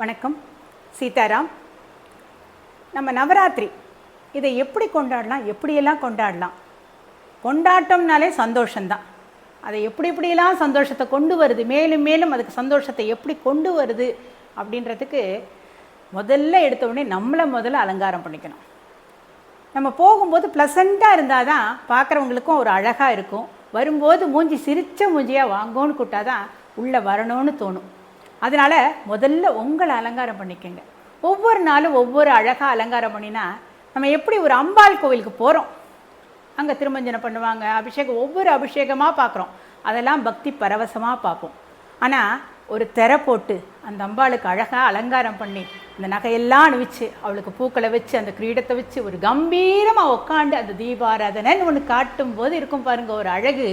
வணக்கம். சீதாராம் நம்ம நவராத்திரி இதை எப்படி கொண்டாடலாம் எப்படியெல்லாம் கொண்டாடலாம்? கொண்டாட்டம்னாலே சந்தோஷம்தான். அதை எப்படி எப்படியெல்லாம் சந்தோஷத்தை கொண்டு வருது? மேலும் மேலும் அதுக்கு சந்தோஷத்தை எப்படி கொண்டு வருது? அப்படின்றதுக்கு முதல்ல எடுத்த உடனே நம்மளை முதல்ல அலங்காரம் பண்ணிக்கணும். நம்ம போகும்போது ப்ளசண்ட்டாக இருந்தால் தான் பார்க்குறவங்களுக்கும் ஒரு அழகாக இருக்கும். வரும்போது மூஞ்சி சிரிச்ச மூஞ்சியாக வாங்கோன்னு கூட்டாதான் உள்ளே வரணும்னு தோணும். அதனால் முதல்ல உங்களை அலங்காரம் பண்ணிக்கங்க. ஒவ்வொரு நாளும் ஒவ்வொரு அழகாக அலங்காரம் பண்ணினா நம்ம எப்படி ஒரு அம்பாள் கோவிலுக்கு போகிறோம் அங்கே திருமஞ்சனம் பண்ணுவாங்க அபிஷேகம் ஒவ்வொரு அபிஷேகமாக பார்க்குறோம். அதெல்லாம் பக்தி பரவசமாக பார்ப்போம். ஆனால் ஒரு திரை போட்டு அந்த அம்பாளுக்கு அழகாக அலங்காரம் பண்ணி அந்த நகையெல்லாம் அணிவிச்சு அவளுக்கு பூக்களை வச்சு அந்த கிரீடத்தை வச்சு ஒரு கம்பீரமாக உட்காந்து அந்த தீபாராதனைன்னு ஒன்று காட்டும்போது இருக்கும் பாருங்கள் ஒரு அழகு.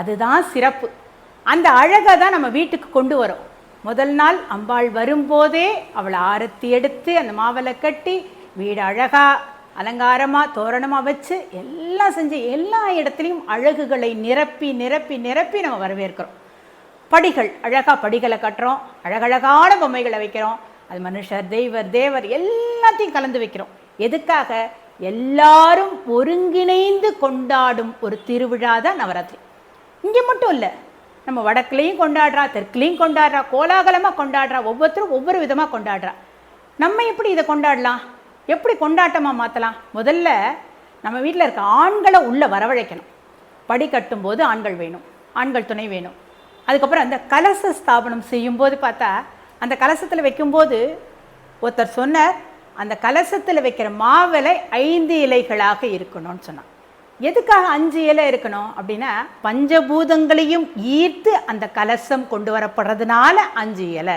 அதுதான் சிறப்பு. அந்த அழகை தான் நம்ம வீட்டுக்கு கொண்டு வரோம். முதல் நாள் அம்பாள் வரும்போதே அவளை ஆரத்தி எடுத்து அந்த மாவலை கட்டி வீடு அழகாக அலங்காரமாக தோரணமாக வச்சு எல்லாம் செஞ்சு எல்லா இடத்துலையும் அழகுகளை நிரப்பி நிரப்பி நிரப்பி நம்ம வரவேற்கிறோம். படிகள் அழகாக படிகளை கட்டுறோம். அழகழகான பொம்மைகளை வைக்கிறோம். அது மனுஷர் தெய்வர் தேவர் எல்லாத்தையும் கலந்து வைக்கிறோம். எதுக்காக? எல்லாரும் ஒருங்கிணைந்து கொண்டாடும் ஒரு திருவிழா தான் நவராத்திரி. இங்கே மட்டும் இல்லை நம்ம வடக்குலேயும் கொண்டாடுறா தெற்குலேயும் கொண்டாடுறா கோலாகலமாக கொண்டாடுறா ஒவ்வொருத்தரும் ஒவ்வொரு விதமாக கொண்டாடுறா. நம்ம எப்படி இதை கொண்டாடலாம்? எப்படி கொண்டாட்டமாக மாற்றலாம் முதல்ல நம்ம வீட்டில் இருக்க ஆண்களை உள்ளே வரவழைக்கணும். படி கட்டும்போது ஆண்கள் வேணும் ஆண்கள் துணை வேணும். அதுக்கப்புறம் அந்த கலச ஸ்தாபனம் செய்யும்போது பார்த்தா அந்த கலசத்தில் வைக்கும்போது ஒருத்தர் சொன்னார் அந்த கலசத்தில் வைக்கிற மாவிலை ஐந்து இலைகளாக இருக்கணும்னு சொன்னான். எதுக்காக அஞ்சு இலை இருக்கணும் அப்படின்னா பஞ்சபூதங்களையும் ஈர்த்து அந்த கலசம் கொண்டு வரப்படுறதுனால அஞ்சு இலை.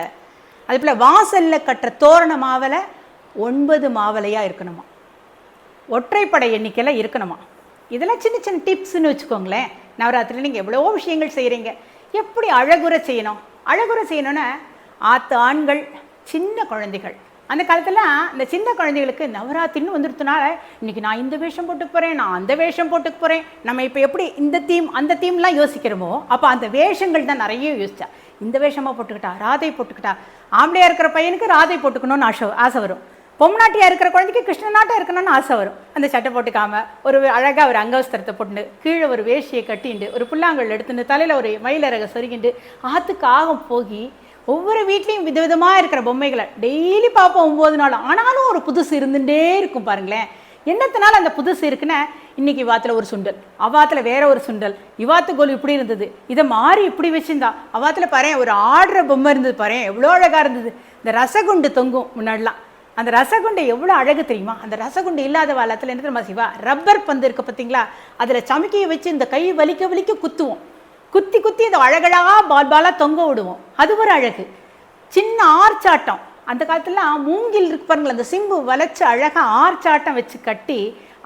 அது போல் வாசலில் கட்டுற தோரண மாவலை ஒன்பது மாவலையாக இருக்கணுமா? ஒற்றைப்படை எண்ணிக்கையில் இருக்கணுமா? இதெல்லாம் சின்ன சின்ன டிப்ஸ்னு வச்சுக்கோங்களேன். நவராத்திரியில் நீங்கள் எவ்வளோ விஷயங்கள் செய்கிறீங்க எப்படி அழகுரை செய்யணும்? அழகுரை செய்யணும்னா ஆத்து ஆண்கள் சின்ன குழந்தைகள். அந்த காலத்தில் இந்த சின்ன குழந்தைகளுக்கு நவராத்திரின்னு வந்துடுத்துனால இன்றைக்கி நான் இந்த வேஷம் போட்டுக்கு போகிறேன் நான் அந்த வேஷம் போட்டுக்கு போகிறேன் நம்ம இப்போ எப்படி இந்த தீம் அந்த தீம்லாம் யோசிக்கிறோமோ அப்போ அந்த வேஷங்கள் தான் நிறைய யோசிச்சா. இந்த வேஷமாக போட்டுக்கிட்டா ராதை போட்டுக்கிட்டா. ஆம்பளையாக இருக்கிற பையனுக்கு ராதை போட்டுக்கணும்னு ஆசை ஆசை வரும். பொம்நாட்டியாக இருக்கிற குழந்தைக்கு கிருஷ்ணநாட்டம் இருக்கணும்னு ஆசை வரும். அந்த சட்டை போட்டுக்காம ஒரு அழகாக ஒரு அங்கவஸ்திரத்தை போட்டு கீழே ஒரு வேஷியை கட்டிண்டு ஒரு புல்லாங்கல் எடுத்துட்டு தலையில் ஒரு மயிலரக சொருகிண்டு ஆற்றுக்கு ஆகம் போகி ஒவ்வொரு வீட்லேயும் விதவிதமாக இருக்கிற பொம்மைகளை டெய்லி பார்ப்போம் ஒம்பது நாள். ஆனாலும் ஒரு புதுசு இருந்துட்டே இருக்கும் பாருங்களேன். என்னத்தினால அந்த புதுசு இருக்குன்னா இன்னைக்கு இவாத்துல ஒரு சுண்டல் அவாத்துல வேற ஒரு சுண்டல் இவாத்து கோல் இப்படி இருந்தது இதை மாறி இப்படி வச்சிருந்தா அவாத்துல பாரு ஒரு ஆடுற பொம்மை இருந்தது பாரு எவ்வளோ அழகா இருந்தது. இந்த ரசகுண்டு தொங்கும் முன்னாடிலாம். அந்த ரசகுண்டு எவ்வளோ அழகு தெரியுமா? அந்த ரசகுண்டு இல்லாத காலத்தில் என்ன தெரியுமா சிவா? ரப்பர் பந்து இருக்கு பார்த்தீங்களா அதில் சமிக்கையை வச்சு இந்த கை வலிக்க வலிக்க குத்துவோம். குத்தி குத்தி அதை அழகழகாக பால் பாலாக தொங்க விடுவோம். அது ஒரு அழகு. சின்ன ஆர்ச்சாட்டம். அந்த காலத்துலலாம் மூங்கில் இருக்கு பாருங்கள் அந்த சிம்பு வளைச்சி அழகாக ஆர்ச்சாட்டம் வச்சு கட்டி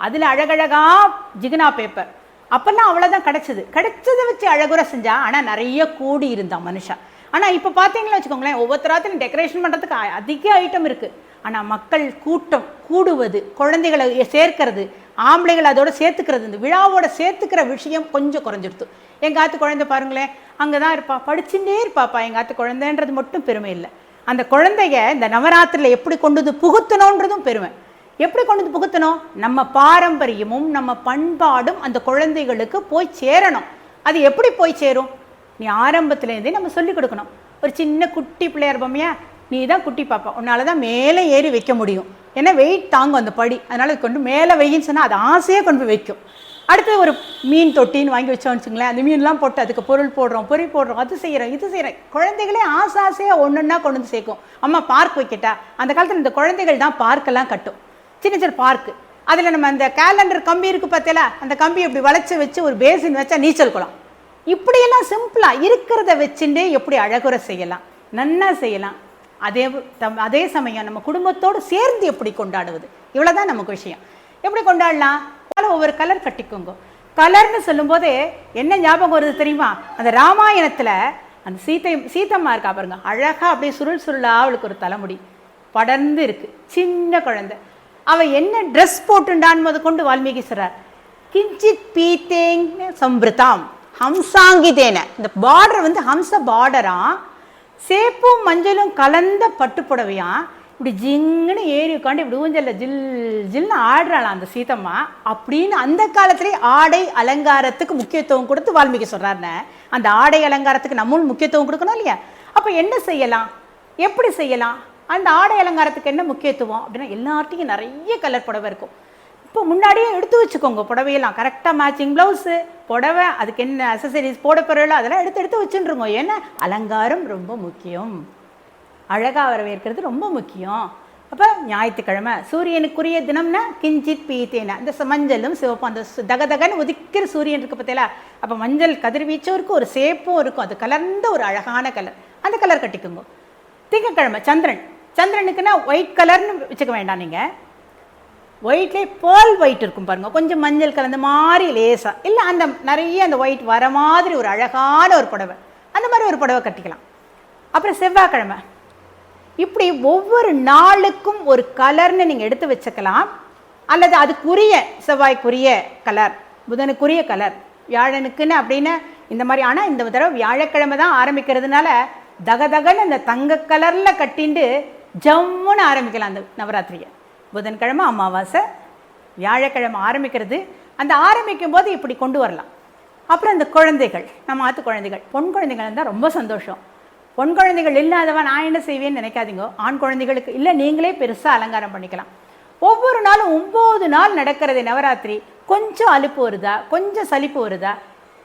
அதில் அழகழகாக ஜிகினா பேப்பர் அப்போல்லாம் அவ்வளோதான் கிடச்சிது. கிடச்சதை வச்சு அழகுற செஞ்சா ஆனால் நிறைய கூடி இருந்தான் மனுஷன். ஆனால் இப்போ பார்த்தீங்களா வச்சுக்கோங்களேன் ஒவ்வொருத்தராத்தையும் டெக்கரேஷன் பண்ணுறதுக்கு அதிக ஐட்டம் இருக்குது ஆனால் மக்கள் கூட்டம் கூடுவது குழந்தைகளை சேர்க்கறது ஆம்பளைகள் அதோட சேர்த்துக்கிறது. இந்த விழாவோட சேர்த்துக்கிற விஷயம் கொஞ்சம் குறைஞ்சிடுது எங்கள் ஆத்து குழந்தை பாருங்களேன் அங்கே தான் இருப்பா. படிச்சுட்டே இருப்பாப்பா. எங்கள் ஆத்து குழந்தைன்றது மட்டும் பெருமை இல்லை. அந்த குழந்தைய இந்த நவராத்திரியில் எப்படி கொண்டு வந்து புகுத்தணுன்றதும் பெருமை. எப்படி கொண்டு வந்து புகுத்தணும்? நம்ம பாரம்பரியமும் நம்ம பண்பாடும் அந்த குழந்தைகளுக்கு போய் சேரணும். அது எப்படி போய் சேரும்? நீ ஆரம்பத்துலேருந்தே நம்ம சொல்லிக் கொடுக்கணும். ஒரு சின்ன குட்டி பிள்ளையார் பொம்மையா நீ தான் குட்டி பாப்பா. உன்னால தான் மேலே ஏறி வைக்க முடியும். ஏன்னா வெயிட் தாங்கும் அந்த படி. அதனால கொண்டு மேலே வெயின்னு சொன்னால் அது ஆசையாக கொண்டு போய் வைக்கும். அடுத்து ஒரு மீன் தொட்டின்னு வாங்கி வச்சோம்னு வச்சுங்களேன் அந்த மீன்லாம் போட்டு அதுக்கு பொருள் போடுறோம் பொறி போடுறோம் அது செய்கிறோம் இது செய்கிறோம் குழந்தைகளே ஆசை ஆசையாக ஒன்றுன்னா கொண்டு வந்து சேர்க்கும். அம்மா பார்க் வைக்கிட்டா. அந்த காலத்தில் இந்த குழந்தைகள் தான் பார்க்கெல்லாம் கட்டும். சின்ன சின்ன பார்க்கு அதில் நம்ம அந்த கேலண்டர் கம்பி இருக்குது பார்த்தீங்களா அந்த கம்பி இப்படி வளைச்சி வச்சு ஒரு பேசின் வச்சா நீச்சல் குளம். இப்படியெல்லாம் சிம்பிளாக இருக்கிறத வச்சுட்டே எப்படி அழகுற செய்யலாம்? நன்னா செய்யலாம். அதே தம் அதே சமயம் நம்ம குடும்பத்தோடு சேர்ந்து எப்படி கொண்டாடுவது? இவ்வளோதான் நமக்கு விஷயம். எப்படி கொண்டாடலாம்? அதனால ஒவ்வொரு கலர் கட்டிக்கோங்க. கலர்னு சொல்லும்போது என்ன ஞாபகம் வருது தெரியுமா? அந்த ராமாயணத்தில் அந்த சீத்தை சீத்தம்மா இருக்கா பாருங்க. அழகாக அப்படியே சுருள் சுருளாக அவளுக்கு ஒரு தலைமுடி. படர்ந்து இருக்கு. சின்ன குழந்தை. அவள் என்ன ட்ரெஸ் போட்டுண்டான் முத கொண்டு வால்மீகி சொல்கிறார் கிஞ்சித் பீத்தேங் சம்பிருதாம் ஹம்சாங்கிதேன. இந்த பார்டர் வந்து ஹம்ச பார்டரா சேப்பும் மஞ்சளும் கலந்த பட்டு புடவையும் இப்படி ஜிங்குன்னு ஏறி உட்காந்து இப்படி ஊஞ்சல்ல ஜில் ஜில்னு ஆடுறாளாம் அந்த சீதம்மா அப்படின்னு அந்த காலத்திலே ஆடை அலங்காரத்துக்கு முக்கியத்துவம் கொடுத்து வால்மீகி சொல்றாருன்னு அந்த ஆடை அலங்காரத்துக்கு நம்மளும் முக்கியத்துவம் கொடுக்கணும் இல்லையா? அப்போ என்ன செய்யலாம்? எப்படி செய்யலாம்? அந்த ஆடை அலங்காரத்துக்கு என்ன முக்கியத்துவம்? அப்படின்னா எல்லார்ட்டையும் நிறைய கலர் புடவை இருக்கும். இப்போ முன்னாடியே எடுத்து வச்சுக்கோங்க. புடவையெல்லாம் கரெக்டாக மேட்சிங் ப்ளவுஸு புடவை அதுக்கு என்ன அசசரிஸ் போட போகிறோம் அதெல்லாம் எடுத்து எடுத்து வச்சுருங்க. ஏன்னா அலங்காரம் ரொம்ப முக்கியம். அழகாக வரவேற்கிறது ரொம்ப முக்கியம். அப்போ ஞாயிற்றுக்கிழமை சூரியனுக்குரிய தினம்னா கிஞ்சித் பீத்தேனா. இந்த மஞ்சளும் சிவப்பும் அந்த தகதகன்னு உதிக்கிற சூரியன் இருக்கு பார்த்தீங்களா அப்போ மஞ்சள் கதிர்வீச்சும் இருக்கும் ஒரு சேப்பும் இருக்கும். அது கலர்ந்த ஒரு அழகான கலர் அந்த கலர் கட்டிக்கோங்க. திங்கக்கிழமை சந்திரன். சந்திரனுக்குன்னா ஒயிட் கலர்னு வச்சுக்க வேண்டாம் நீங்கள் ஒயிட்லேயே பேர்ல் ஒயிட் இருக்கும் பாருங்கள் கொஞ்சம் மஞ்சள் கலந்த மாதிரி லேசாக இல்லை அந்த நிறைய அந்த ஒயிட் வர மாதிரி ஒரு அழகான ஒரு புடவை. அந்த மாதிரி ஒரு புடவை கட்டிக்கலாம். அப்புறம் செவ்வாய்க்கிழமை. இப்படி ஒவ்வொரு நாளுக்கும் ஒரு கலர்னு நீங்கள் எடுத்து வச்சுக்கலாம். அல்லது அதுக்குரிய செவ்வாய்க்குரிய கலர் புதனுக்குரிய கலர் வியாழனுக்குன்னு அப்படின்னு இந்த மாதிரி. ஆனால் இந்த தடவை வியாழக்கிழமை தான் ஆரம்பிக்கிறதுனால தகதகன்னு அந்த தங்க கலரில் கட்டிண்டு ஜம்முன்னு ஆரம்பிக்கலாம் அந்த நவராத்திரியை. புதன்கிழமை அமாவாசை வியாழக்கிழமை ஆரம்பிக்கிறது. அந்த ஆரம்பிக்கும் போது இப்படி கொண்டு வரலாம். அப்புறம் இந்த குழந்தைகள் நம்ம ஆத்து குழந்தைகள் பொன் குழந்தைகள் இருந்தால் ரொம்ப சந்தோஷம். பொன் குழந்தைகள் இல்லாதவன் நான் என்ன செய்வேன்னு நினைக்காதீங்க. ஆண் குழந்தைகளுக்கு இல்லை நீங்களே பெருசாக அலங்காரம் பண்ணிக்கலாம். ஒவ்வொரு நாளும் ஒம்பது நாள் நடக்கிறது நவராத்திரி. கொஞ்சம் அலுப்பு வருதா? கொஞ்சம் சலிப்பு வருதா?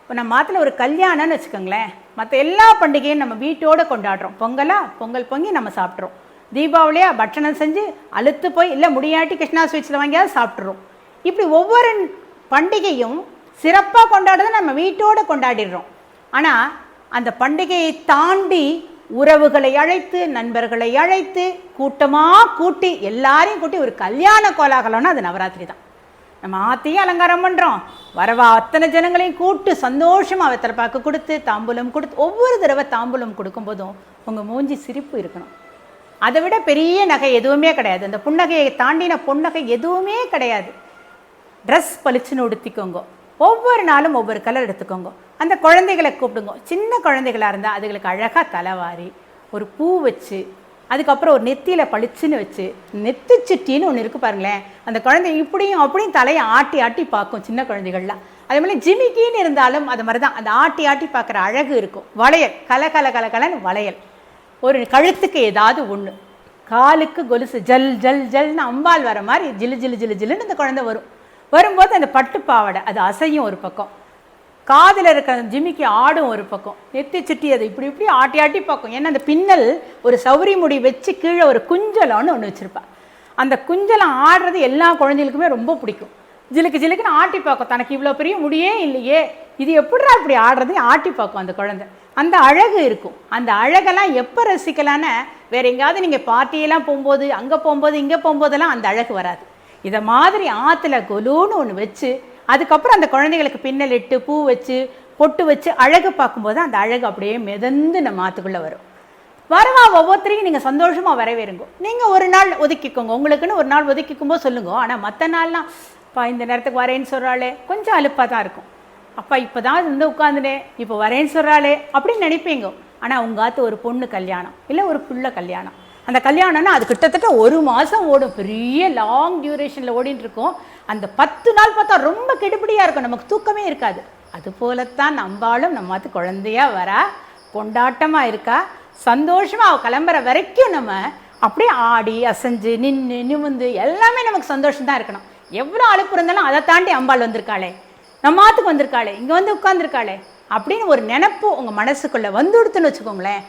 இப்போ நம்ம மாத்தில் ஒரு கல்யாணம்னு வச்சுக்கோங்களேன். மற்ற எல்லா பண்டிகையும் நம்ம வீட்டோட கொண்டாடுறோம். பொங்கலாக பொங்கல் பொங்கி நம்ம சாப்பிட்றோம். தீபாவளியா பட்சணம் செஞ்சு அழுத்து போய் இல்லை முடியாட்டி கிருஷ்ணா ஸ்வீட்ஸில் வாங்கியாவது சாப்பிட்றோம் இப்படி ஒவ்வொரு பண்டிகையும் சிறப்பாக கொண்டாடுறதை நம்ம வீட்டோட கொண்டாடிடுறோம். ஆனால் அந்த பண்டிகையை தாண்டி உறவுகளை அழைத்து நண்பர்களை அழைத்து கூட்டமாக கூட்டி எல்லாரையும் கூட்டி ஒரு கல்யாண கோலாகலம்னா அது நவராத்திரி தான். நம்ம ஆத்தையும் அலங்காரம் பண்ணுறோம் வரவா அத்தனை ஜனங்களையும் கூட்டு சந்தோஷமாக வெத்தலைப்பாக்கு கொடுத்து தாம்பூலம் கொடுத்து ஒவ்வொரு தடவை தாம்பூலம் கொடுக்கும்போதும் உங்கள் மூஞ்சி சிரிப்பு இருக்கணும். அதை விட பெரிய நகை எதுவுமே கிடையாது. அந்த புன்னகையை தாண்டின புன்னகை எதுவுமே கிடையாது. ட்ரெஸ் பளிச்சுன்னு உடுத்திக்கோங்க. ஒவ்வொரு நாளும் ஒவ்வொரு கலர் எடுத்துக்கோங்க. அந்த குழந்தைகளை கூப்பிடுங்க. சின்ன குழந்தைகளாக இருந்தால் அதுகளுக்கு அழகாக தலைவாரி ஒரு பூ வச்சு அதுக்கப்புறம் ஒரு நெத்தியில் பளிச்சுன்னு வச்சு நெத்தி சிட்டின்னு ஒன்று இருக்குது பாருங்களேன். அந்த குழந்தை இப்படியும் அப்படியும் தலையை ஆட்டி ஆட்டி பார்க்கும் சின்ன குழந்தைகள்லாம். அதே மாதிரி ஜிமிக்கின்னு இருந்தாலும் அது மாதிரி தான் அந்த ஆட்டி ஆட்டி பார்க்குற அழகு இருக்கும். வளையல். கல கல கல கலன்னு வளையல். ஒரு கழுத்துக்கு ஏதாவது ஒன்று காலுக்கு கொலுசு ஜல் ஜல் ஜல்னு அம்பால் வர மாதிரி ஜிலு ஜிலு ஜிலு ஜிலுன்னு அந்த குழந்தை வரும். வரும்போது அந்த பட்டு பாவாடை அது அசையும் ஒரு பக்கம். காதில் இருக்கிற அந்த ஜிமிக்கி ஆடும் ஒரு பக்கம். நெத்தி சுட்டி அது இப்படி இப்படி ஆட்டி ஆட்டி பார்க்கும். ஏன்னா அந்த பின்னல் ஒரு சௌரி முடி வச்சு கீழே ஒரு குஞ்சலம்னு ஒன்று வச்சுருப்பா. அந்த குஞ்சலம் ஆடுறது எல்லா குழந்தைகளுக்குமே ரொம்ப பிடிக்கும். ஜிலுக்கு ஜிலுக்குன்னு ஆட்டி பார்க்கும். தனக்கு இவ்வளோ பெரிய முடியே இல்லையே. இது எப்படிடா இப்படி ஆடுறது ஆட்டி பார்க்கும் அந்த குழந்தை. அந்த அழகு இருக்கும். அந்த அழகெல்லாம் எப்போ ரசிக்கலான்னு வேறு எங்கேயாவது நீங்கள் பார்ட்டியெல்லாம் போகும்போது அங்கே போகும்போது இங்கே போகும்போதெல்லாம் அந்த அழகு வராது. இதை மாதிரி ஆற்றுல கொலுன்னு ஒன்று வச்சு அதுக்கப்புறம் அந்த குழந்தைகளுக்கு பின்னல் இட்டு பூ வச்சு பொட்டு வச்சு அழகு பார்க்கும்போது அந்த அழகு அப்படியே மிதந்து நம்ம ஆற்றுக்குள்ளே வரும். வரவா ஒவ்வொருத்தரையும் நீங்கள் சந்தோஷமாக வரவேறுங்க. நீங்கள் ஒரு நாள் ஒதுக்கிக்கோங்க. உங்களுக்குன்னு ஒரு நாள் ஒதுக்கிக்கும்போது சொல்லுங்க. ஆனால் மற்ற நாள்லாம் இப்போ இந்த நேரத்துக்கு வரேன்னு சொல்கிறாளே கொஞ்சம் அலுப்பாக தான் இருக்கும். அப்பா இப்போ தான் வந்து உட்காந்துனேன் இப்போ வரேன்னு சொல்கிறாளே அப்படின்னு நினைப்பீங்க. ஆனால் உங்கள் ஆத்து ஒரு பொண்ணு கல்யாணம் இல்லை ஒரு பிள்ளை கல்யாணம். அந்த கல்யாணம்னா அது கிட்டத்தட்ட ஒரு மாதம் ஓடும். பெரிய லாங் டியூரேஷனில் ஓடின்ட்டுருக்கோம் இருக்கும். அந்த பத்து நாள் பார்த்தா ரொம்ப கெடுபிடியாக இருக்கும். நமக்கு தூக்கமே இருக்காது. அது போலத்தான் நம்பாலும் நம்ம அது குழந்தையா வரா கொண்டாட்டமாக இருக்கா சந்தோஷமாக அவள் கிளம்புற வரைக்கும் நம்ம அப்படியே ஆடி அசைஞ்சு நின்று நிமிந்து எல்லாமே நமக்கு சந்தோஷம் தான் இருக்கணும். எவ்வளோ அழுப்பு இருந்தாலும் அதை தாண்டி அம்பாள் வந்திருக்காளே. நம்ம ஆத்துக்கு வந்திருக்காளே இங்கே வந்து உட்காந்துருக்காளே அப்படின்னு ஒரு நினப்பு உங்கள் மனசுக்குள்ளே வந்துடுத்துன்னு வச்சுக்கோங்களேன்.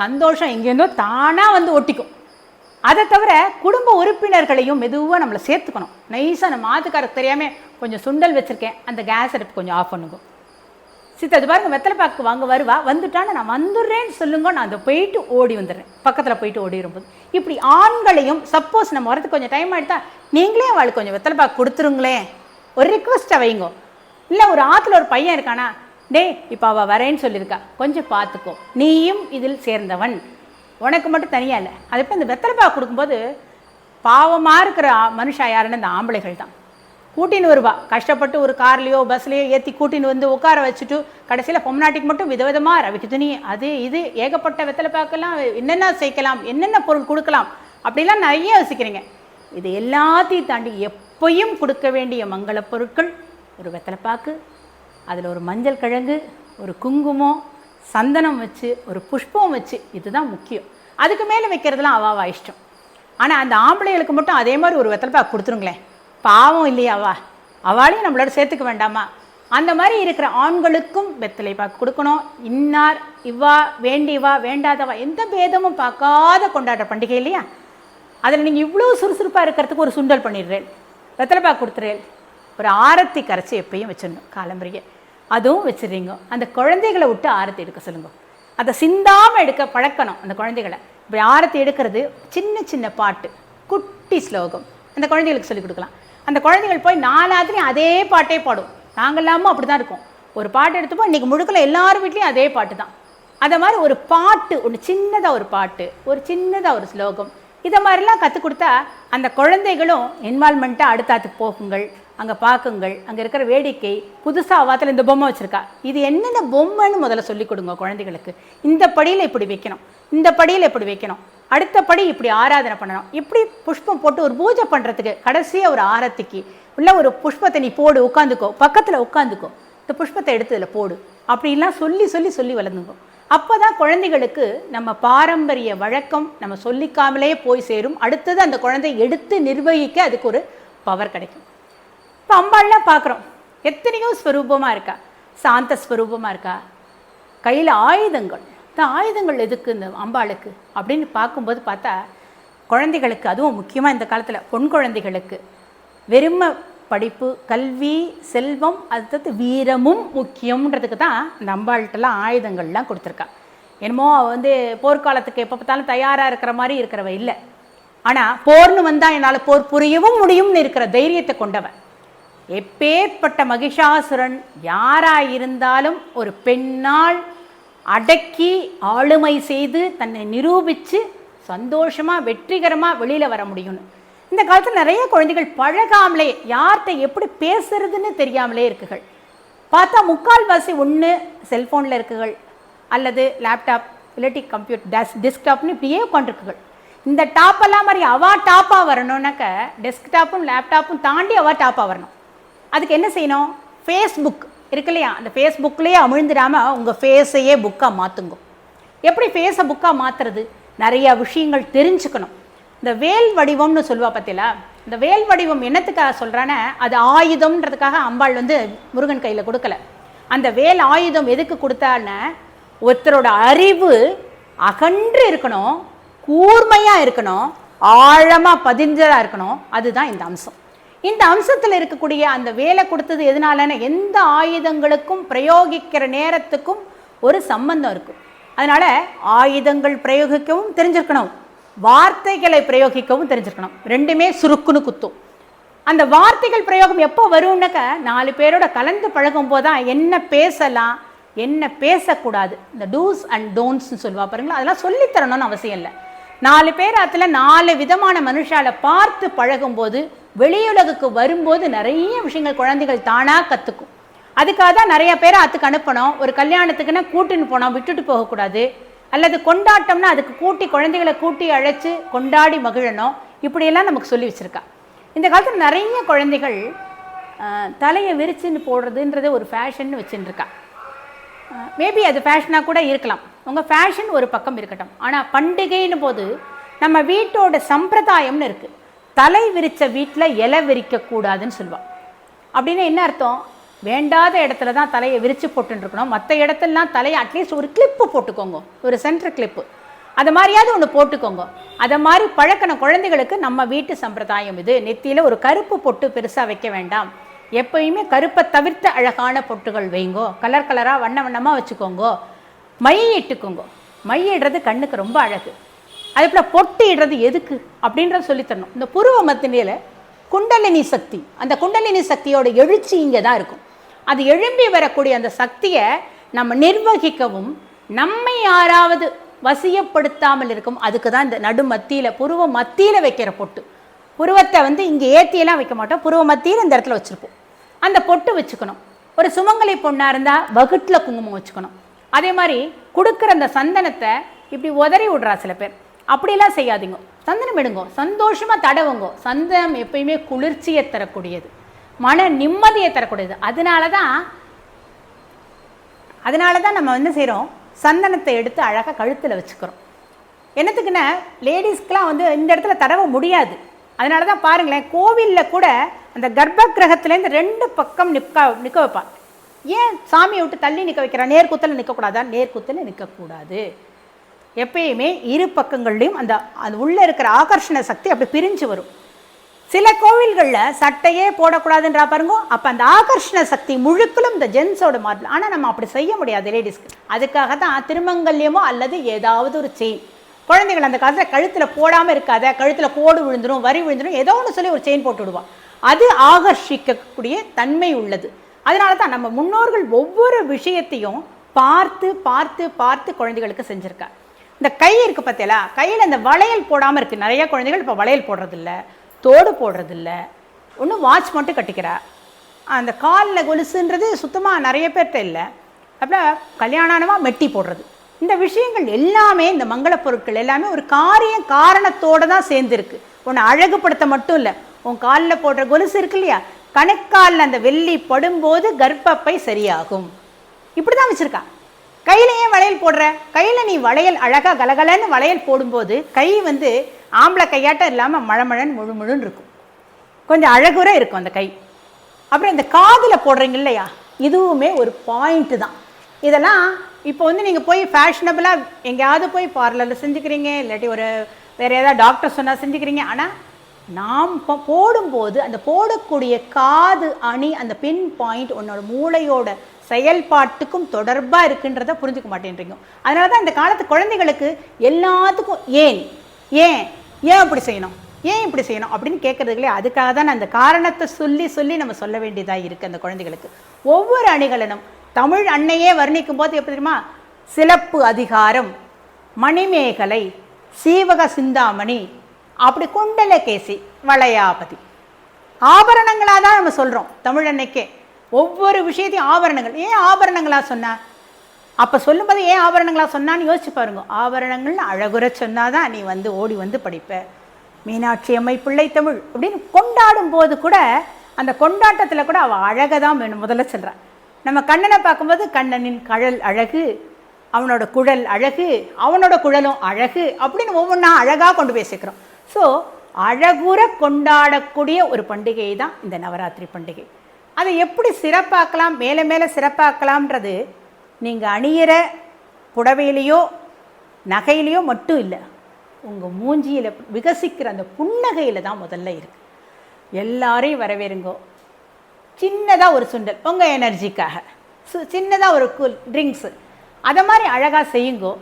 சந்தோஷம் எங்கேருந்தோ தானாக வந்து ஒட்டிக்கும். அதை தவிர குடும்ப உறுப்பினர்களையும் மெதுவாக நம்மளை சேர்த்துக்கணும். நைஸாக நம்ம ஆத்துக்காரருக்கு தெரியாமல் கொஞ்சம் சுண்டல் வச்சுருக்கேன் அந்த கேஸ் அடுப்பு கொஞ்சம் ஆஃப் பண்ணுங்க. சித்த அது பாருங்க வெத்தலை பாக்கு வாங்க வருவா வந்துட்டான்னு நான் வந்துடுறேன்னு சொல்லுங்க நான் அதை போயிட்டு ஓடி வந்துடுறேன். பக்கத்தில் போயிட்டு ஓடி வரும்போது இப்படி ஆண்களையும் சப்போஸ் நம்ம வரதுக்கு கொஞ்சம் டைம் ஆகிட்டா நீங்களே அவளுக்கு கொஞ்சம் வெத்தலை பாக்கு கொடுத்துருங்களேன். ஒரு ரிக்வஸ்ட்டை வைங்கோ. இல்லை ஒரு ஆற்றுல ஒரு பையன் இருக்கானா? டேய் இப்போ அவள் வரேன்னு சொல்லியிருக்கா. கொஞ்சம் பார்த்துக்கோ நீயும் இதில் சேர்ந்தவன். உனக்கு மட்டும் தனியாக இல்லை. அது இப்போ இந்த வெத்தலை பாக்கு கொடுக்கும்போது பாவமாக இருக்கிற மனுஷா யாருன்னு இந்த ஆம்பளைகள் தான். கூட்டின்னு வருவா. கஷ்டப்பட்டு ஒரு கார்லேயோ பஸ்லேயோ ஏற்றி கூட்டின்னு வந்து உட்கார வச்சுட்டு கடைசியில் பொம்நாட்டிக்கு மட்டும் விதவிதமாக ரவிக்கு துணி அது இது ஏகப்பட்ட வெத்தலை பாக்கெல்லாம் என்னென்ன சேர்க்கலாம் என்னென்ன பொருள் கொடுக்கலாம் அப்படிலாம் நிறைய யோசிக்கிறீங்க. இது எல்லாத்தையும் தாண்டி எப்பையும் கொடுக்க வேண்டிய மங்கள பொருட்கள் ஒரு வெத்தலைப்பாக்கு அதில் ஒரு மஞ்சள் கிழங்கு ஒரு குங்குமம் சந்தனம் வச்சு ஒரு புஷ்பம் வச்சு இதுதான் முக்கியம். அதுக்கு மேலே வைக்கிறதுலாம் அவாவா இஷ்டம். ஆனால் அந்த ஆம்பளைகளுக்கு மட்டும் அதே மாதிரி ஒரு வெத்தலைப்பாக்கு கொடுத்துருங்களேன். பாவம் இல்லையாவா அவளையும் நம்மளோட சேர்த்துக்க வேண்டாமா? அந்த மாதிரி இருக்கிற ஆண்களுக்கும் வெத்தலை பாக்கு கொடுக்கணும். இன்னார் இவ்வா வேண்டிவா வேண்டாதவா எந்த பேதமும் பார்க்காத கொண்டாடுற பண்டிகை இல்லையா? அதில் நீங்கள் இவ்வளோ சுறுசுறுப்பாக இருக்கிறதுக்கு ஒரு சுண்டல் பண்ணிடுறேன். வெத்தலைப்பாக்கு கொடுத்துறேன். ஒரு ஆரத்தி கரைச்சி எப்பயும் வச்சிடணும் காலம்பரிய. அதுவும் வச்சிடுறீங்க. அந்த குழந்தைகளை விட்டு ஆரத்தி எடுக்க சொல்லுங்க. அதை சிந்தாமல் எடுக்க பழக்கணும் அந்த குழந்தைகளை. இப்போ ஆரத்தி எடுக்கிறது சின்ன சின்ன பாட்டு குட்டி ஸ்லோகம். அந்த குழந்தைகளுக்கு சொல்லிக் கொடுக்கலாம். அந்த குழந்தைகள் போய் நாலாத்துலேயும் அதே பாட்டே பாடும். நாங்களாமும் அப்படி தான் இருக்கும். ஒரு பாட்டு எடுத்துப்போம். இன்றைக்கி முழுக்கல எல்லார் வீட்லேயும் அதே பாட்டு தான். அதை மாதிரி ஒரு பாட்டு ஒன்று சின்னதாக ஒரு பாட்டு ஒரு சின்னதாக ஒரு ஸ்லோகம். இதை மாதிரிலாம் கற்றுக் கொடுத்தா அந்த குழந்தைகளும் இன்வால்மெண்ட்டாக அடுத்தாத்துக்கு போகுங்கள். அங்கே பார்க்குங்கள் அங்கே இருக்கிற வேடிக்கை புதுசாக வாத்தில் இந்த பொம்மை வச்சுருக்கா. இது என்னென்ன பொம்மைன்னு முதல்ல சொல்லிக் கொடுங்க குழந்தைகளுக்கு. இந்த படியில் இப்படி வைக்கணும். இந்த படியில் இப்படி வைக்கணும். அடுத்த படி இப்படி ஆராதனை பண்ணணும். இப்படி புஷ்பம் போட்டு ஒரு பூஜை பண்ணுறதுக்கு கடைசியாக ஒரு ஆரத்திக்கு உள்ள ஒரு புஷ்பத்தை நீ போடு உட்காந்துக்கோ. பக்கத்தில் உட்காந்துக்கோ. இந்த புஷ்பத்தை எடுத்து இதில் போடு. அப்படின்லாம் சொல்லி சொல்லி சொல்லி வளர்ந்துங்கோ. அப்போ தான் குழந்தைகளுக்கு நம்ம பாரம்பரிய வழக்கம் நம்ம சொல்லிக்காமலே போய் சேரும். அடுத்தது அந்த குழந்தை எடுத்து நிர்வகிக்க அதுக்கு ஒரு பவர் கிடைக்கும். இப்போ அம்பாள்லாம் பார்க்குறோம். எத்தனையோ ஸ்வரூபமாக இருக்கா? சாந்த ஸ்வரூபமாக இருக்கா? கையில் ஆயுதங்கள். இந்த ஆயுதங்கள் எதுக்கு இந்த அம்பாளுக்கு? அப்படின்னு பார்க்கும்போது பார்த்தா குழந்தைகளுக்கு அதுவும் முக்கியமாக இந்த காலத்தில் பொன் குழந்தைகளுக்கு. வெறும படிப்பு கல்வி செல்வம் அடுத்தது வீரமும் முக்கியம்ன்றதுக்கு தான் இந்த அம்பாள்கிட்டலாம் ஆயுதங்கள்லாம் கொடுத்துருக்கா. என்னமோ வந்து போர்க்காலத்துக்கு எப்போ பார்த்தாலும் தயாராக இருக்கிற மாதிரி இருக்கிறவ இல்லை. ஆனால் போர்னு வந்தால் என்னால் போர் புரியவும் முடியும்னு இருக்கிற தைரியத்தை கொண்டவன் எப்பேற்பட்ட மகிஷாசுரன் யாராக இருந்தாலும் ஒரு பெண்ணால் அடக்கி ஆளுமை செய்து தன்னை நிரூபித்து சந்தோஷமாக வெற்றிகரமாக வெளியில் வர முடியும்னு. இந்த காலத்தில் நிறைய குழந்தைகள் பழகாமலே யார்கிட்ட எப்படி பேசுறதுன்னு தெரியாமலே இருக்குகள். பார்த்தா முக்கால்வாசி ஒன்று செல்ஃபோனில் இருக்குகள் அல்லது லேப்டாப் இல்லாட்டி கம்ப்யூட்டர் டெஸ் டெஸ்க்டாப்னு இப்படியே உட்காந்துருக்குகள் இந்த டாப்பெல்லாம் மாதிரி அவா டாப்பாக வரணும்னாக்க டெஸ்க்டாப்பும் லேப்டாப்பும் தாண்டி அவா டாப்பாக வரணும். அதுக்கு என்ன செய்யணும்? ஃபேஸ்புக் இருக்கு இல்லையா? அந்த ஃபேஸ்புக்லேயே அமிழ்ந்துடாமல் உங்கள் ஃபேஸையே புக்காக மாற்றுங்க எப்படி ஃபேஸை புக்காக மாற்றுறது நிறைய விஷயங்கள் தெரிஞ்சுக்கணும். இந்த வேல் வடிவம்னு சொல்லுவா பார்த்தீங்களா இந்த வேல் வடிவம் என்னத்துக்காக சொல்கிறானே அது ஆயுதம்ன்றதுக்காக அம்பாள் வந்து முருகன் கையில் கொடுக்கல. அந்த வேல் ஆயுதம் எதுக்கு கொடுத்தான்னு ஒருத்தரோட அறிவு அகன்று இருக்கணும் கூர்மையாக இருக்கணும் ஆழமாக பதிஞ்சதாக இருக்கணும் அதுதான் இந்த அம்சம். இந்த அம்சத்தில் இருக்கக்கூடிய அந்த வேலை கொடுத்தது எதனாலன்னு எந்த ஆயுதங்களுக்கும் பிரயோகிக்கிற நேரத்துக்கும் ஒரு சம்பந்தம் இருக்கும். அதனால ஆயுதங்கள் பிரயோகிக்கவும் தெரிஞ்சிருக்கணும். வார்த்தைகளை பிரயோகிக்கவும் தெரிஞ்சிருக்கணும். ரெண்டுமே சுருக்குன்னு குத்தும். அந்த வார்த்தைகள் பிரயோகம் எப்போ வரும்னாக்க நாலு பேரோட கலந்து பழகும் போது தான் என்ன பேசலாம் என்ன பேசக்கூடாது. இந்த டூஸ் அண்ட் டோன்ட்ஸ்னு சொல்லுவா பாருங்களா அதெல்லாம் சொல்லித்தரணும்னு அவசியம் இல்லை. நாலு பேர் அதில் நாலு விதமான மனுஷால பார்த்து பழகும்போது வெளியுலகுக்கு வரும்போது நிறைய விஷயங்கள் குழந்தைகள் தானாக கற்றுக்கும் அதுக்காக தான் நிறைய பேரை அதுக்கு அனுப்பணும். ஒரு கல்யாணத்துக்குன்னா கூட்டின்னு போனோம் விட்டுட்டு போகக்கூடாது. அல்லது கொண்டாட்டம்னா அதுக்கு கூட்டி குழந்தைகளை கூட்டி அழைச்சி கொண்டாடி மகிழணும். இப்படியெல்லாம் நமக்கு சொல்லி வச்சுருக்கா. இந்த காலத்தில் நிறைய குழந்தைகள் தலையை விரிச்சுன்னு போடுறதுன்றது ஒரு ஃபேஷன் வச்சுன்னுருக்கா மேபி அது ஃபேஷனாக கூட இருக்கலாம். உங்கள் ஃபேஷன் ஒரு பக்கம் இருக்கட்டும். ஆனால் பண்டிகைன்னு போது நம்ம வீட்டோட சம்பிரதாயம்னு இருக்குது தலை விரித்த வீட்டில் இலை விரிக்கக்கூடாதுன்னு சொல்லுவாள் அப்படின்னு என்ன அர்த்தம்? வேண்டாத இடத்துல தான் தலையை விரித்து போட்டுன்னு இருக்கணும் மற்ற இடத்துலலாம் தலையை அட்லீஸ்ட் ஒரு கிளிப்பு போட்டுக்கோங்க. ஒரு சென்டர் கிளிப்பு அது மாதிரியாவது ஒன்று போட்டுக்கோங்க. அதை மாதிரி பழக்கின குழந்தைகளுக்கு நம்ம வீட்டு சம்பிரதாயம் இது. நெத்தியில் ஒரு கருப்பு பொட்டு பெருசாக வைக்க வேண்டாம். எப்பயுமே கருப்பை தவிர்த்த அழகான பொட்டுகள் வைங்கோ. கலர் கலராக வண்ண வண்ணமாக வச்சுக்கோங்கோ. மை இட்டுக்கோங்கோ. மை இடுறது கண்ணுக்கு ரொம்ப அழகு. அதே போல் பொட்டு இடுறது எதுக்கு அப்படின்றத சொல்லித்தரணும். இந்த புருவ மத்தினியில் குண்டலினி சக்தி அந்த குண்டலினி சக்தியோட எழுச்சி இங்கே தான் இருக்கும். அது எழும்பி வரக்கூடிய அந்த சக்தியை நம்ம நிர்வகிக்கவும் நம்மை யாராவது வசியப்படுத்தாமல் இருக்கும். அதுக்கு தான் இந்த நடு மத்தியில் புருவ மத்தியில் வைக்கிற பொட்டு. புருவத்தை வந்து இங்கே ஏற்றியெல்லாம் வைக்க மாட்டோம். புருவ மத்தியில் இந்த இடத்துல வச்சுருப்போம். அந்த பொட்டு வச்சுக்கணும். ஒரு சுமங்கலி பொண்ணாக இருந்தால் வகுட்டில் குங்குமம் வச்சுக்கணும். அதே மாதிரி கொடுக்குற அந்த சந்தனத்தை இப்படி உதறி விடுறா சில பேர். அப்படிலாம் செய்யாதீங்க. சந்தனம் எடுங்கோ. சந்தோஷமாக தடவுங்கோ. சந்தனம் எப்பயுமே குளிர்ச்சியை தரக்கூடியது. மன நிம்மதியை தரக்கூடியது. அதனால தான் அதனால தான் நம்ம என்ன செய்கிறோம் சந்தனத்தை எடுத்து அழகாக கழுத்தில் வச்சுக்கிறோம். என்னத்துக்குன்னா லேடிஸ்க்கெலாம் வந்து இந்த இடத்துல தடவ முடியாது. அதனால தான் பாருங்களேன் கோவிலில் கூட அந்த கர்ப்ப கிரகத்துலேருந்து ரெண்டு பக்கம் நிற்க நிற்க வைப்பான் ஏன் சாமியை விட்டு தள்ளி நிற்க வைக்கிறான்? நேர்குத்தல் நிற்கக்கூடாதா நேர்குத்தில் நிற்கக்கூடாது எப்பயுமே இரு பக்கங்கள்லையும் அந்த அது உள்ளே இருக்கிற ஆகர்ஷண சக்தி அப்படி பிரிஞ்சு வரும். சில கோவில்களில் சட்டையே போடக்கூடாதுன்றா பாருங்க அப்போ அந்த ஆகர்ஷண சக்தி முழுக்களும் இந்த ஜென்ஸோட மாறல. ஆனால் நம்ம அப்படி செய்ய முடியாது லேடிஸ்க்கு அதுக்காக தான் திருமங்கல்யமோ அல்லது ஏதாவது ஒரு செயின். குழந்தைகள் அந்த காலத்தில் கழுத்தில் போடாமல் இருக்காத கழுத்தில் கோடு விழுந்துடும் வரி விழுந்துரும் ஏதோ ஒன்று சொல்லி ஒரு செயின் போட்டு விடுவான். அது ஆகர்ஷிக்கக்கூடிய தன்மை உள்ளது. அதனால தான் நம்ம முன்னோர்கள் ஒவ்வொரு விஷயத்தையும் பார்த்து பார்த்து பார்த்து குழந்தைகளுக்கு செஞ்சுருக்கா இந்த கை இருக்குது பார்த்தீங்களா கையில் இந்த வளையல் போடாமல் இருக்குது நிறையா குழந்தைகள் இப்போ வளையல் போடுறதில்ல. தோடு போடுறதில்ல. ஒன்றும் வாட்ச் மட்டும் கட்டிக்கிறா. அந்த காலில் கொலுசுன்றது சுத்தமாக நிறைய பேர்கிட்ட இல்லை. அப்புறம் கல்யாணமாக மெட்டி போடுறது. இந்த விஷயங்கள் எல்லாமே இந்த மங்கள பொருட்கள் எல்லாமே ஒரு காரியம் காரணத்தோடு தான் சேர்ந்துருக்கு. உன்னை அழகுபடுத்த மட்டும் இல்லை. உன் காலில் போடுற கொலுசு இருக்கு இல்லையா? கணுக்காலில் அந்த வெள்ளி படும்போது கர்ப்பப்பை சரியாகும். இப்படி தான் வச்சுருக்கா. கையில் ஏன் வளையல் போடுற கையில் நீ வளையல் அழகாக கலகலன்னு வளையல் போடும்போது கை வந்து ஆம்பளை கையாட்டம் இல்லாமல் மழமழன்னு முழு முழுன்னு இருக்கும். கொஞ்சம் அழகுற இருக்கும் அந்த கை. அப்புறம் இந்த காதில் போடுறீங்க இல்லையா? இதுவுமே ஒரு பாயிண்ட்டு தான். இதெல்லாம் இப்போ வந்து நீங்கள் போய் ஃபேஷனபிளாக எங்கேயாவது போய் பார்லரில் செஞ்சுக்கிறீங்க இல்லாட்டி ஒரு வேறு ஏதாவது டாக்டர் சொன்னால் செஞ்சுக்கிறீங்க. ஆனால் நாம் இப்போ போடும்போது அந்த போடக்கூடிய காது அணி அந்த பின் பாயிண்ட் உன்னோட மூளையோட செயல்பாட்டுக்கும் தொடர்பாக இருக்குன்றதை புரிஞ்சுக்க மாட்டேன்றீங்க. அதனால தான் இந்த காலத்து குழந்தைகளுக்கு எல்லாத்துக்கும் ஏன் ஏன் ஏன் அப்படி செய்யணும் ஏன் இப்படி செய்யணும் அப்படின்னு கேட்கறதுங்களே அதுக்காக தான் அந்த காரணத்தை சொல்லி சொல்லி நம்ம சொல்ல வேண்டியதாக இருக்குது அந்த குழந்தைகளுக்கு. ஒவ்வொரு அணிகளனும் தமிழ் அன்னையே வர்ணிக்கும் போது எப்படி தெரியுமா? சிலப்பு அதிகாரம் மணிமேகலை சீவக சிந்தாமணி அப்படி குண்டலகேசி வளையாபதி. ஆபரணங்களாக தான் நம்ம சொல்கிறோம் தமிழ் அன்னைக்கே. ஒவ்வொரு விஷயத்தையும் ஆபரணங்கள். ஏன் ஆபரணங்களாக சொன்ன? அப்போ சொல்லும்போது ஏன் ஆபரணங்களாக சொன்னான்னு யோசிச்சு பாருங்க. ஆபரணங்கள்னு அழகுற சொன்னாதான் நீ வந்து ஓடி வந்து படிப்ப. மீனாட்சி அம்மை பிள்ளை தமிழ் அப்படின்னு கொண்டாடும் போது கூட அந்த கொண்டாட்டத்தில் கூட அவள் அழகை தான் வேணும் முதல்ல சொல்கிறான் நம்ம கண்ணனை பார்க்கும்போது கண்ணனின் கழல் அழகு அவனோட குழல் அழகு அவனோட குழலும் அழகு அப்படின்னு ஒவ்வொன்றா அழகாக கொண்டு போய் சேர்க்குறோம். ஸோ அழகுற கொண்டாடக்கூடிய ஒரு பண்டிகை தான் இந்த நவராத்திரி பண்டிகை. அதை எப்படி சிறப்பாக்கலாம் மேலே மேலே சிறப்பாக்கலாம்ன்றது நீங்கள் அணியிற புடவையிலையோ நகையிலையோ மட்டும் இல்லை. உங்கள் மூஞ்சியில் விகசிக்கிற அந்த புன்னகையில் தான் முதல்ல இருக்குது எல்லாரையும் வரவேறுங்கோ. சின்னதாக ஒரு சுண்டல் உங்கள் எனர்ஜிக்காக. சு சின்னதாக ஒரு கூல் ட்ரிங்க்ஸு. அதை மாதிரி அழகாக செய்யுங்கோ.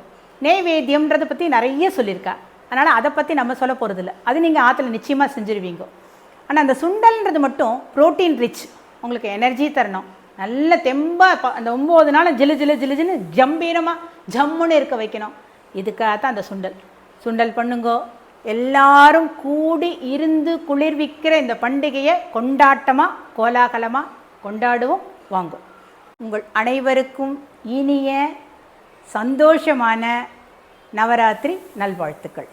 நெய்வேத்தியம்ன்றதை பற்றி நிறைய சொல்லியிருக்கா. அதனால் அதை பற்றி நம்ம சொல்ல போகிறதில்ல அது நீங்கள் ஆற்றுல நிச்சயமாக செஞ்சுருவீங்க. ஆனால் அந்த சுண்டல்ன்றது மட்டும் ப்ரோட்டீன் ரிச் உங்களுக்கு எனர்ஜி தரணும். நல்ல தெம்பாக அந்த ஒம்பது நாள் ஜிலு ஜிலு ஜிலுஜுன்னு ஜம்பீரமாக ஜம்முன்னு இருக்க வைக்கணும். இதுக்காக தான் அந்த சுண்டல். சுண்டல் பண்ணுங்கோ. எல்லாரும் கூடி இருந்து குளிர்விக்கிற இந்த பண்டிகையை கொண்டாட்டமாக கோலாகலமாக கொண்டாடுவோம். வாங்கும் உங்கள் அனைவருக்கும் இனிய சந்தோஷமான நவராத்திரி நல்வாழ்த்துக்கள்.